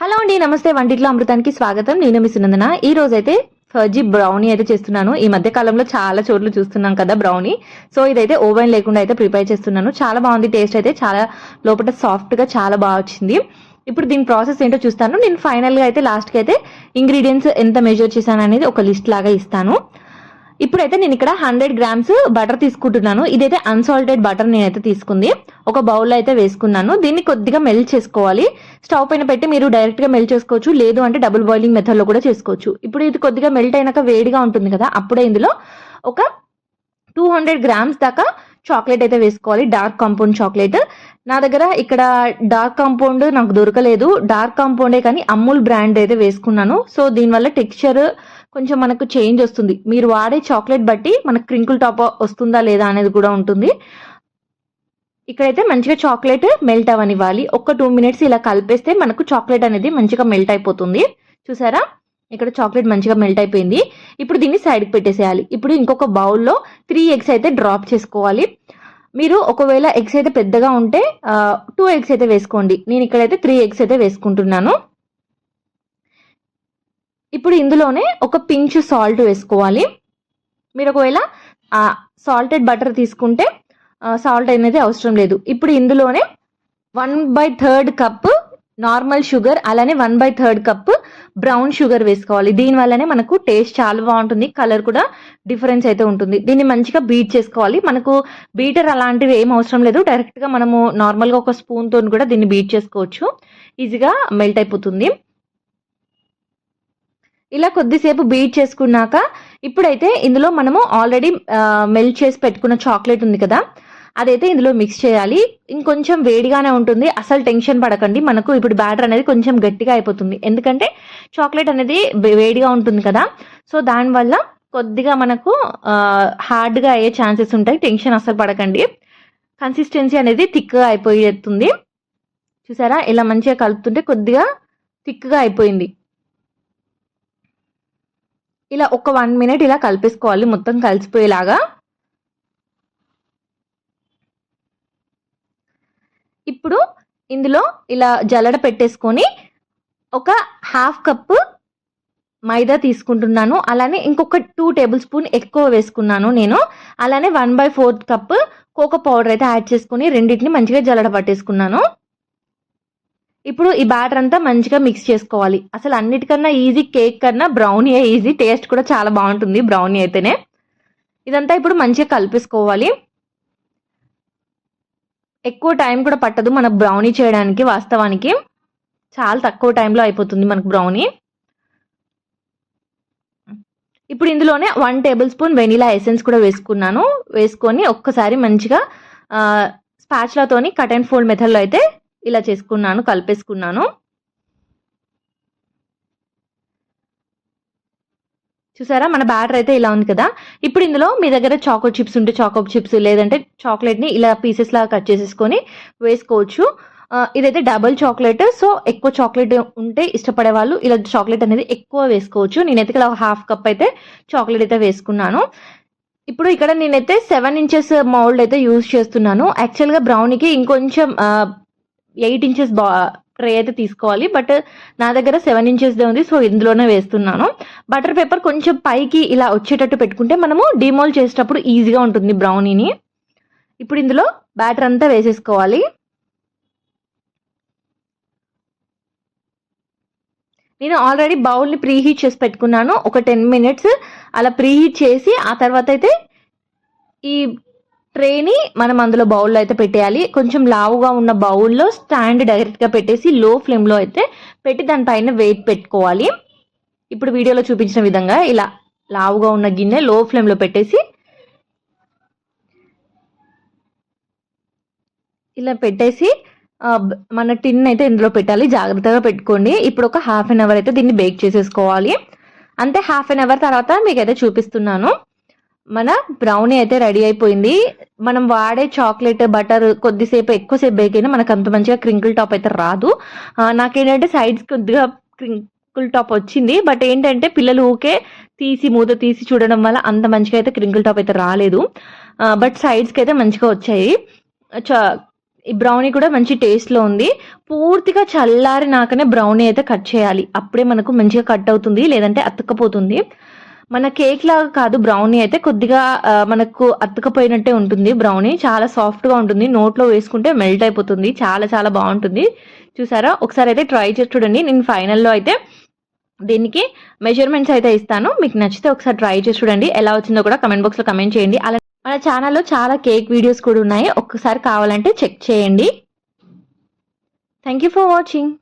Hello అండి నమస్తే. వంటిట్లో అమృతానికి స్వాగతం. నేను మీ సునందన. ఈ రోజు అయితే ఫర్జీ బ్రౌనీ అయితే చేస్తున్నాను. ఈ మధ్య కాలంలో చాలా చోట్ల చూస్తున్నాం కదా బ్రౌనీ. సో ఇదైతే ఓవెన్ లేకుండా అయితే ప్రిపేర్ చేస్తున్నాను. చాలా బాగుంది. టేస్ట్ అయితే చాలా లోపల సాఫ్ట్గా చాలా బాగా వచ్చింది. ఇప్పుడు దీని ప్రాసెస్ ఏంటో చూస్తాను. నేను ఫైనల్గా అయితే లాస్ట్కి అయితే ఇంగ్రీడియంట్స్ ఎంత మెజర్ చేశాను అనేది ఒక లిస్ట్ లాగా ఇస్తాను. ఇప్పుడైతే నేను ఇక్కడ హండ్రెడ్ గ్రామ్స్ బటర్ తీసుకుంటున్నాను. ఇదైతే అన్సాల్టెడ్ బటర్ నేనైతే తీసుకుంది. ఒక బౌల్లో అయితే వేసుకున్నాను. దీన్ని కొద్దిగా మెల్ట్ చేసుకోవాలి. స్టవ్ పైన పెట్టి మీరు డైరెక్ట్గా మెల్ట్ చేసుకోవచ్చు. లేదు అంటే డబుల్ బాయిలింగ్ మెథడ్లో కూడా చేసుకోవచ్చు. ఇప్పుడు ఇది కొద్దిగా మెల్ట్ అయినాక వేడిగా ఉంటుంది కదా అప్పుడే ఇందులో ఒక టూ హండ్రెడ్ గ్రామ్స్ దాకా చాక్లెట్ అయితే వేసుకోవాలి. డార్క్ కాంపౌండ్ చాక్లెట్ నా దగ్గర ఇక్కడ డార్క్ కాంపౌండ్ నాకు దొరకలేదు. డార్క్ కాంపౌండే కానీ అమూల్ బ్రాండ్ అయితే వేసుకున్నాను. సో దీనివల్ల టెక్స్చర్ కొంచెం మనకు చేంజ్ వస్తుంది. మీరు వాడే చాక్లెట్ బట్టి మనకు క్రింకుల్ టాప్ వస్తుందా లేదా అనేది కూడా ఉంటుంది. ఇక్కడైతే మంచిగా చాక్లెట్ మెల్ట్ అవనివ్వాలి. ఒక టూ మినిట్స్ ఇలా కలిపేస్తే మనకు చాక్లెట్ అనేది మంచిగా మెల్ట్ అయిపోతుంది. చూసారా? ఇక్కడ చాక్లెట్ మంచిగా మెల్ట్ అయిపోయింది. ఇప్పుడు దీన్ని సైడ్కి పెట్టేసేయాలి. ఇప్పుడు ఇంకొక బౌల్లో త్రీ ఎగ్స్ అయితే డ్రాప్ చేసుకోవాలి. మీరు ఒకవేళ ఎగ్స్ అయితే పెద్దగా ఉంటే టూ ఎగ్స్ అయితే వేసుకోండి. నేను ఇక్కడైతే త్రీ ఎగ్స్ అయితే వేసుకుంటున్నాను. ఇప్పుడు ఇందులోనే ఒక పించ్ సాల్ట్ వేసుకోవాలి. మీరు ఒకవేళ సాల్టెడ్ బటర్ తీసుకుంటే సాల్ట్ అనేది అవసరం లేదు. ఇప్పుడు ఇందులోనే one by third cup normal sugar అలానే one by third cup brown sugar వేసుకోవాలి. దీని వల్లనే మనకు టేస్ట్ చాలా బాగుంటుంది కలర్ కూడా డిఫరెన్స్ అయితే ఉంటుంది. దీన్ని మంచిగా బీట్ చేసుకోవాలి. మనకు బీటర్ అలాంటివి ఏం అవసరం లేదు. డైరెక్ట్గా మనము నార్మల్గా ఒక స్పూన్తో కూడా దీన్ని బీట్ చేసుకోవచ్చు. ఈజీగా మెల్ట్ అయిపోతుంది. ఇలా కొద్దిసేపు బీట్ చేసుకున్నాక ఇప్పుడైతే ఇందులో మనము ఆల్రెడీ మెల్ట్ చేసి పెట్టుకున్న చాక్లెట్ ఉంది కదా అదైతే ఇందులో మిక్స్ చేయాలి. ఇంకొంచెం వేడిగానే ఉంటుంది. అసలు టెన్షన్ పడకండి. మనకు ఇప్పుడు బ్యాటర్ అనేది కొంచెం గట్టిగా అయిపోతుంది. ఎందుకంటే చాక్లెట్ అనేది వేడిగా ఉంటుంది కదా. సో దానివల్ల కొద్దిగా మనకు హార్డ్గా అయ్యే ఛాన్సెస్ ఉంటాయి. టెన్షన్ అసలు పడకండి. కన్సిస్టెన్సీ అనేది థిక్గా అయిపోతుంది చూసారా? ఇలా మంచిగా కలుపుతుంటే కొద్దిగా థిక్గా అయిపోయింది. ఇలా ఒక వన్ మినిట్ ఇలా కలిపేసుకోవాలి మొత్తం కలిసిపోయేలాగా. ఇప్పుడు ఇందులో ఇలా జల్లడ పెట్టేసుకొని ఒక హాఫ్ కప్పు మైదా తీసుకుంటున్నాను. అలానే ఇంకొక టూ టేబుల్ స్పూన్ ఎక్కువ వేసుకున్నాను నేను. అలానే one by fourth cup cocoa powder అయితే యాడ్ చేసుకుని రెండింటిని మంచిగా జల్లడ పట్టేసుకున్నాను. ఇప్పుడు ఈ బ్యాటర్ అంతా మంచిగా మిక్స్ చేసుకోవాలి. అసలు అన్నిటికన్నా ఈజీ కేక్ కన్నా బ్రౌనీ ఈజీ టేస్ట్ కూడా చాలా బాగుంటుంది బ్రౌనీ అయితేనే. ఇదంతా ఇప్పుడు మంచిగా కలిపేసుకోవాలి. ఎక్కువ టైం కూడా పట్టదు మన బ్రౌనీ చేయడానికి వాస్తవానికి. చాలా తక్కువ టైంలో అయిపోతుంది మనకు బ్రౌనీ ఇప్పుడు ఇందులోనే one tablespoon vanilla essence కూడా వేసుకున్నాను. వేసుకొని ఒక్కసారి మంచిగా స్పాచ్లతోని కట్ అండ్ ఫోల్డ్ మెథడ్లో అయితే ఇలా చేసుకున్నాను కలిపేసుకున్నాను. చూసారా? మన బ్యాటర్ అయితే ఇలా ఉంది కదా? ఇప్పుడు ఇందులో మీ దగ్గర చాకో చిప్స్ ఉంటే చాకో చిప్స్ లేదంటే చాక్లెట్ని ఇలా పీసెస్ లాగా కట్ చేసేసుకొని వేసుకోవచ్చు. ఇదైతే డబుల్ చాక్లెట్ సో ఎక్కువ చాక్లెట్ ఉంటే ఇష్టపడే వాళ్ళు ఇలా చాక్లెట్ అనేది ఎక్కువ వేసుకోవచ్చు. నేనైతే ఇక్కడ హాఫ్ కప్ అయితే చాక్లెట్ అయితే వేసుకున్నాను. ఇప్పుడు ఇక్కడ నేనైతే సెవెన్ ఇంచెస్ మౌల్డ్ అయితే యూజ్ చేస్తున్నాను. యాక్చువల్గా బ్రౌనీకి ఇంకొంచెం ఎయిట్ ఇంచెస్ బా ట్రే అయితే తీసుకోవాలి బట్ నా దగ్గర సెవెన్ ఇంచెస్దే ఉంది సో ఇందులోనే వేస్తున్నాను. బటర్ పేపర్ కొంచెం పైకి ఇలా వచ్చేటట్టు పెట్టుకుంటే మనము డిమోల్ చేసేటప్పుడు ఈజీగా ఉంటుంది బ్రౌనీని. ఇప్పుడు ఇందులో బ్యాటర్ అంతా వేసేసుకోవాలి. నేను ఆల్రెడీ బౌల్ని ప్రీహీట్ చేసి పెట్టుకున్నాను ఒక టెన్ మినిట్స్. అలా ప్రీహీట్ చేసి ఆ తర్వాత అయితే ఈ ట్రేని మనం అందులో బౌల్లో అయితే పెట్టేయాలి. కొంచెం లావుగా ఉన్న బౌల్లో స్టాండ్ డైరెక్ట్గా పెట్టేసి లో ఫ్లేమ్లో అయితే పెట్టి దానిపైన వెయిట్ పెట్టుకోవాలి. ఇప్పుడు వీడియోలో చూపించిన విధంగా ఇలా లావుగా ఉన్న గిన్నె లో ఫ్లేమ్లో పెట్టేసి ఇలా పెట్టేసి మన టిన్ అయితే ఇందులో పెట్టాలి. జాగ్రత్తగా పెట్టుకోండి. ఇప్పుడు ఒక హాఫ్ అన్ అవర్ అయితే దీన్ని బేక్ చేసేసుకోవాలి. అంతే హాఫ్ అన్ అవర్ తర్వాత మీకు అయితే చూపిస్తున్నాను. మన బ్రౌనీ అయితే రెడీ అయిపోయింది. మనం వాడే చాక్లెట్ బటర్ కొద్దిసేపు ఎక్కువసేపు బేక్ అయినా మనకు అంత మంచిగా క్రింకిల్ టాప్ అయితే రాదు. నాకేంటంటే సైడ్స్ కొద్దిగా క్రింకిల్ టాప్ వచ్చింది. బట్ ఏంటంటే పిల్లలు ఊకే తీసి మూత తీసి చూడడం వల్ల అంత మంచిగా అయితే క్రింకిల్ టాప్ అయితే రాలేదు. బట్ సైడ్స్కి అయితే మంచిగా వచ్చాయి. ఈ బ్రౌనీ కూడా మంచి టేస్ట్లో ఉంది. పూర్తిగా చల్లారినాకనే బ్రౌనీ అయితే కట్ చేయాలి. అప్పుడే మనకు మంచిగా కట్ అవుతుంది లేదంటే అతుక్కపోతుంది. మన కేక్ లాగా కాదు బ్రౌనీ అయితే కొద్దిగా మనకు అతుకపోయినట్టే ఉంటుంది బ్రౌనీ చాలా సాఫ్ట్గా ఉంటుంది. నోట్లో వేసుకుంటే మెల్ట్ అయిపోతుంది. చాలా చాలా బాగుంటుంది. చూసారా? ఒకసారి అయితే ట్రై చేసి చూడండి. నేను ఫైనల్లో అయితే దీనికి మెజర్మెంట్స్ అయితే ఇస్తాను. మీకు నచ్చితే ఒకసారి ట్రై చేసి చూడండి. ఎలా వచ్చిందో కూడా కమెంట్ బాక్స్లో కమెంట్ చేయండి. అలా మన ఛానల్లో చాలా కేక్ వీడియోస్ కూడా ఉన్నాయి. ఒక్కసారి కావాలంటే చెక్ చేయండి. Thank you for watching